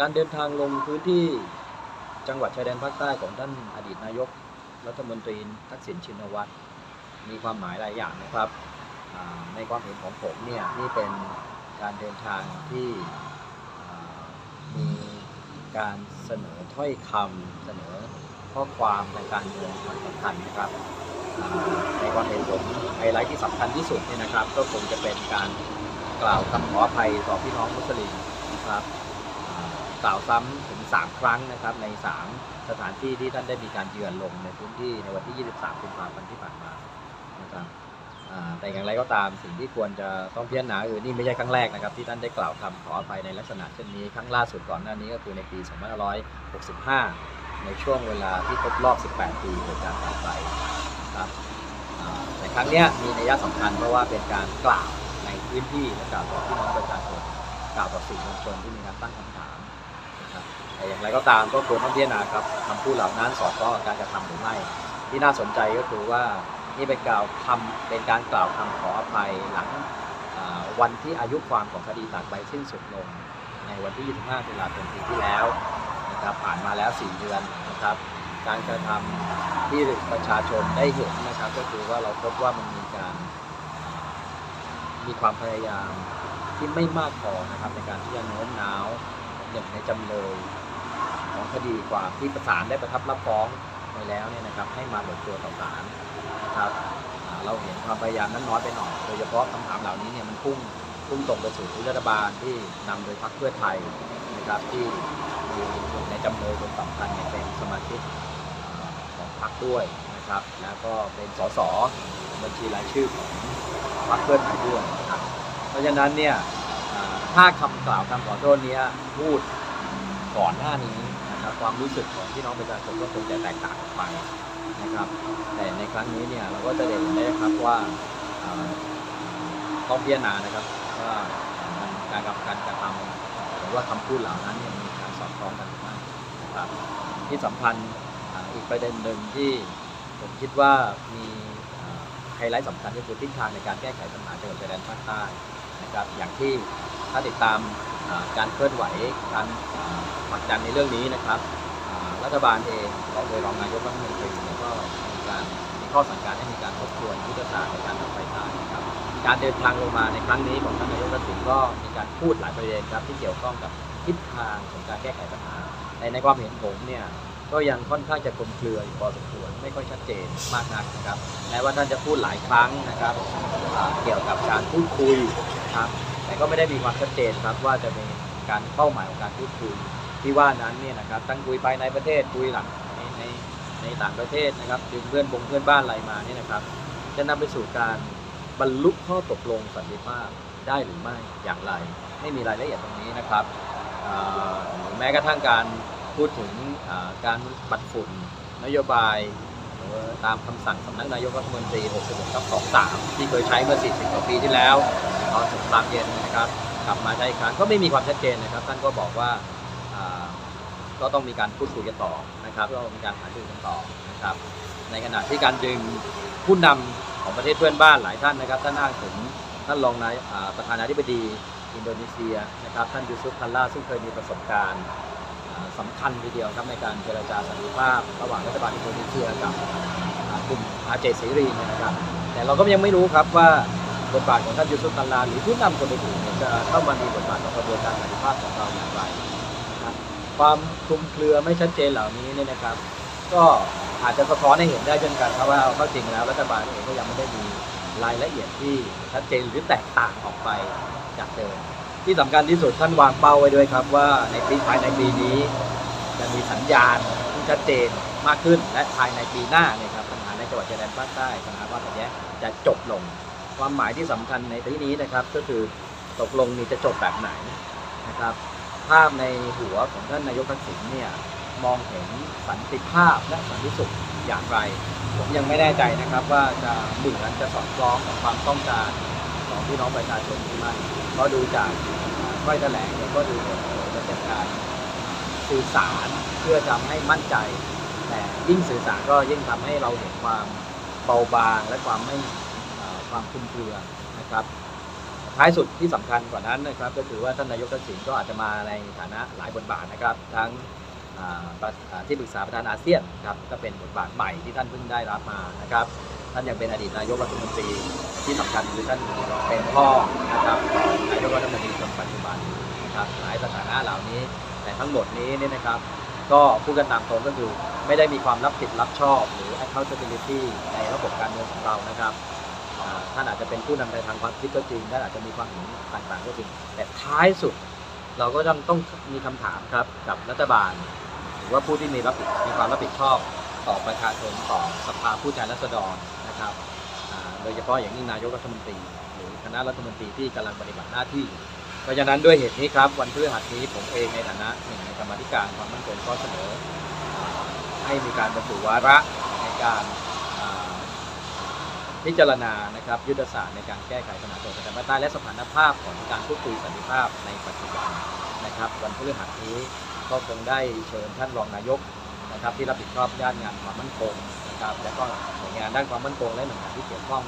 การเดินทางลงพื้นที่จังหวัดชายแดนภาคใต้ของท่านอดีตนายกรัฐมนตรีทักษิณชินวัตรมีความหมายหลายอย่างนะครับ ในความเห็นของผมเนี่ยนี่เป็นการเดินทางที่มีการเสนอถ้อยคำเสนอข้อความทางการเมืองสำคัญนะครับในความเห็นผมไฮไลท์ที่สำคัญที่สุดเนี่ยนะครับ ก็คงจะเป็นการกล่าวคำขออภัยต่อพี่น้องมุสลิมนะครับ กล่าวซ้ำถึง 3 ครั้งนะครับใน 3 สถานที่ที่ท่านได้มีการเยือนลงในพื้นที่ในวันที่ 23กุมภาพันธ์ที่ผ่านมานะครับแต่อย่างไรก็ตามสิ่งที่ควรจะต้องพิจารณาคือนี่ไม่ใช่ครั้งแรกนะครับ ที่ท่านได้กล่าวคำขออภัยในลักษณะเช่นนี้ ครั้งล่าสุดก่อนหน้านี้ก็คือในปี 2565 ในช่วงเวลาที่ครบรอบ 18 ปีเกิดการจากไปนะครับแต่ครั้งนี้มีนัยสำคัญเพราะว่าเป็นการกล่าวในพื้นที่และกล่าวต่อพี่น้องประชาชนกล่าวต่อสื่อมวลชนที่มีการตั้งคำถาม แต่อย่างไรก็ตามก็ควรต้องพิจารณาครับคำพูดเหล่านั้นสอดคล้องกับการกระทำหรือไม่ ที่น่าสนใจก็คือว่านี่เป็นกล่าวคำเป็นการกล่าวคำขออภัยหลังวันที่อายุความของคดีตากใบสิ้นสุดลง ในวันที่ 25ตุลาคมปีที่แล้วนะครับผ่านมาแล้ว 4 เดือนนะครับ การกระทำที่ประชาชนได้เห็นนะครับ ก็คือว่าเราพบว่ามันมีการมีความพยายามที่ไม่มากพอนะครับในการที่จะโน้มน้าวหนึ่งในจำเลย ของคดีความที่ประสานได้ประทับรับฟ้องไปแล้วเนี่ยนะครับให้มาเบิกตัวต่อศาลนะครับเราเห็นความพยายามนั้นน้อยไปหน่อยโดยเฉพาะคำถามเหล่านี้เนี่ยมันพุ่งพุ่งตรงไปสู่รัฐบาลที่นำโดยพรรคเพื่อไทยนะครับที่มีหนึ่ในจำเลยคนสำคัญเนี่ยเป็นสมาชิกของพรรคด้วยนะครับแล้วก็เป็นสสบัญชีรายชื่อของพรรคเพื่อไทยด้วยนะครับเพราะฉะนั้นเนี่ยอ่าถ้าคำกล่าวคำขอโทษเนี้ยพูดก่อนหน้านี้ นะความรู้สึกของพี่น้องประชาชนก็คงจะแตกต่างออกไปนะครับ แต่ในครั้งนี้เนี่ยเราก็จะเห็นได้ครับว่าต้องพิจารณานะครับว่าการกับการกระทำหรือว่าคำพูดเหล่านั้นเนี่ยมีการสอดคล้องกันหรือไม่นะครับที่สำคัญอีกประเด็นหนึ่งที่ผมคิดว่ามีไฮไลท์สำคัญก็คือทิศทางในการแก้ไขปัญหาจังหวัดชายแดนภาคใต้นะครับอย่างที่ถ้าติดตาม การเคลื่อนไหวการผลักดันในเรื่องนี้นะครับรัฐบาลเองเราโดยรองนายกรัฐมนตรีเนี่ยก็มีการมีข้อสั่งการให้มีการทบทวนยุทธศาสตร์ในการดับไฟใต้นะครับ การเดินทางลงมาในครั้งนี้ของท่านนายกรัฐมนตรีก็มีการพูดหลายประเด็นครับที่เกี่ยวข้องกับทิศทางของการแก้ไขปัญหาในในความเห็นผมเนี่ยก็ยังค่อนข้างจะคลุมเครืออยู่พอสมควรไม่ค่อยชัดเจนมากนักนะครับแม้ว่าท่านจะพูดหลายครั้งนะครับเกี่ยวกับการพูดคุยนะครับ แต่ก็ไม่ได้มีความชัดเจนครับว่าจะมีการเป้าหมายของการพูดคุยที่ว่านั้นเนี่ยนะครับตั้งคุยภายในประเทศคุยหลังในในในต่างประเทศนะครับดึงเพื่อนบงเพื่อนบ้านอะไรมาเนี่ยนะครับ จะนำไปสู่การบรรลุข้อตกลงสันติภาพได้หรือไม่อย่างไร ไม่มีรายละเอียดตรงนี้นะครับหรือแม้กระทั่งการพูดถึงการปัดฝุ่นนโยบาย ตามคำสั่งสำนักนายกรัฐมนตรี66กับ23 ที่เคยใช้เมื่อ 40 กว่าปีที่แล้วตอนสงครามเย็นนะครับ กลับมาใช้อีกครั้งก็ไม่มีความชัดเจนนะครับ ท่านก็บอกว่าก็ต้องมีการพูดคุยกันต่อนะครับก็ต้องมีการหารือกันต่อนะครับ ในขณะที่การดึงผู้นำของประเทศเพื่อนบ้านหลายท่านนะครับ ท่านอ้างถึงท่านรองนายประธานาธิบดีอินโดนีเซียนะครับ ท่านยูซุฟคัลล่าซึ่งเคยมีประสบการณ์ สำคัญทีเดียวครับในการเจรจาสันติภาพ ระหว่างรัฐบาลอินโดนีเซียกับกลุ่มอาเจเสรีเนี่ยนะครับ แต่เราก็ยังไม่รู้ครับว่าบทบาทของท่านยูซุฟคัลล่าหรือผู้นำคนอื่นจะเข้ามามีบทบาทต่อกระบวนการสันติภาพของเราอย่างไรนะความคลุมเครือไม่ชัดเจนเหล่านี้เนี่ยนะครับ ก็อาจจะสะท้อนให้เห็นได้เช่นกันครับว่าเอาเข้าจริงแล้วรัฐบาลเองก็ยังไม่ได้มีรายละเอียดที่ชัดเจนหรือแตกต่างออกไปจากเดิม ที่สำคัญที่สุดท่านวางเป้าไว้ด้วยครับว่าในปีภายในปีนี้ จะมีสัญญาณที่ชัดเจนมากขึ้น และภายในปีหน้าเนี่ยครับปัญหาในจังหวัดชายแดนภาคใต้ปัญหาความขัดแย้งจะจบลง ความหมายที่สำคัญในที่นี้นะครับ ก็คือตกลงนี่จะจบแบบไหนนะครับ ภาพในหัวของท่านนายกทักษิณเนี่ยมองเห็นสันติภาพและสันติสุขอย่างไร ผมยังไม่แน่ใจนะครับว่าจะเหมือนจะสอดคล้องกับความต้องการ พี่น้องประชาชนหรือไม่เพราะดูจากค่อยแถลงเนี่ยก็ดูเหมือนจะเป็นการสื่อสารเพื่อทำให้มั่นใจ แต่ยิ่งสื่อสารก็ยิ่งทำให้เราเห็นความเบาบางและความไม่ความคลุมเครือนะครับท้ายสุดที่สำคัญกว่านั้นนะครับ ก็คือว่าท่านนายกทักษิณก็อาจจะมาในฐานะหลายบทบาทนะครับ ทั้งอ่ระอ่าที่ปรึกษาประธานอาเซียนครับก็เป็นบทบาทใหม่ที่ท่านเพิ่งได้รับมานะครับ ท่านยังเป็นอดีตนายกรัฐมนตรีที่สำคัญคือท่านเป็นพ่อนะครับของนายกรัฐมนตรีคนปัจจุบันนะครับหลายสถานะเหล่านี้ แต่ทั้งหมดนี้เนี่ยนะครับ ก็พูดกันตามตรงก็คือไม่ได้มีความรับผิดรับชอบหรือ accountability ในระบบการเมืองของเรานะครับท่านอาจจะเป็นผู้นำในทางความคิดก็จริงท่านอาจจะมีความเห็นต่างๆก็จริง แต่ท้ายสุดเราก็ต้องต้องมีคำถามครับกับรัฐบาล หรือว่าผู้ที่มีรับผิดมีความรับผิดชอบต่อประชาชนต่อสภาผู้แทนราษฎร นะครับโดยเฉพาะอย่างยิ่งนายกรัฐมนตรี หรือคณะรัฐมนตรีที่กำลังปฏิบัติหน้าที่ เพราะฉะนั้นด้วยเหตุนี้ครับ วันพฤหัสนี้ผมเองในฐานะหนึ่งในกรรมาธิการความมั่นคงก็เสนอ ให้มีการบรรจุวาระในการอ่าพิจารณานะครับยุทธศาสตร์ในการแก้ไขปัญหาตัวประชาธิปไตยและสถานภาพของการพูดคุยสันติภาพในปัจจุบันนะครับ วันพฤหัสนี้ก็คงได้เชิญท่านรองนายกนะครับที่รับผิดชอบด้านงานความมั่นคง นะครับและก็หน่วยงานด้านความมั่นคงและหน่วยงานที่เกี่ยวข้อง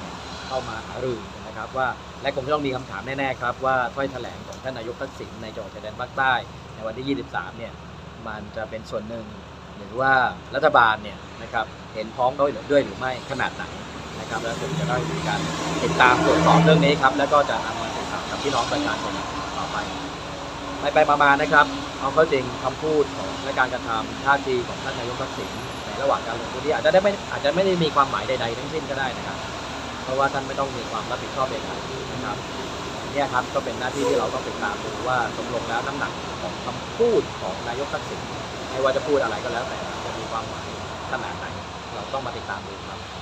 เข้ามาหารือนะครับว่าและคงจะต้องมีคำถามแน่ๆครับว่าถ้อยแถลงของท่านนายกทักษิณในจังหวัดชายแดนภาคใต้ ในวันที่ 23 เนี่ยมันจะเป็นส่วนหนึ่ง หรือว่ารัฐบาลเนี่ยนะครับเห็นพ้องด้วยหรือด้วยหรือไม่ขนาดไหนนะครับแล้วคงจะได้มีการติดตามตรวจสอบเรื่องนี้ครับแล้วก็จะนำมาสื่อสารกับพี่น้องประชาชนต่อไปไปไปมาๆนะครับเอาเข้าจริงคำพูดของและการกระทำท่าทีของท่านนายกทักษิณ ระหว่างการลงทุนที่อาจจะได้ไม่อาจจะไม่ได้มีความหมายใดๆทั้งสิ้นก็ได้นะครับ เพราะว่าท่านไม่ต้องมีความรับผิดชอบใดๆนะครับเนี่ยครับก็เป็นหน้าที่ที่เราต้องติดตามดูว่าตกลงแล้วน้ำหนักของคำพูดของนายกทักษิณไม่ว่าจะพูดอะไรก็แล้วแต่จะมีความหมายขนาดไหนเราต้องมาติดตามดูครับ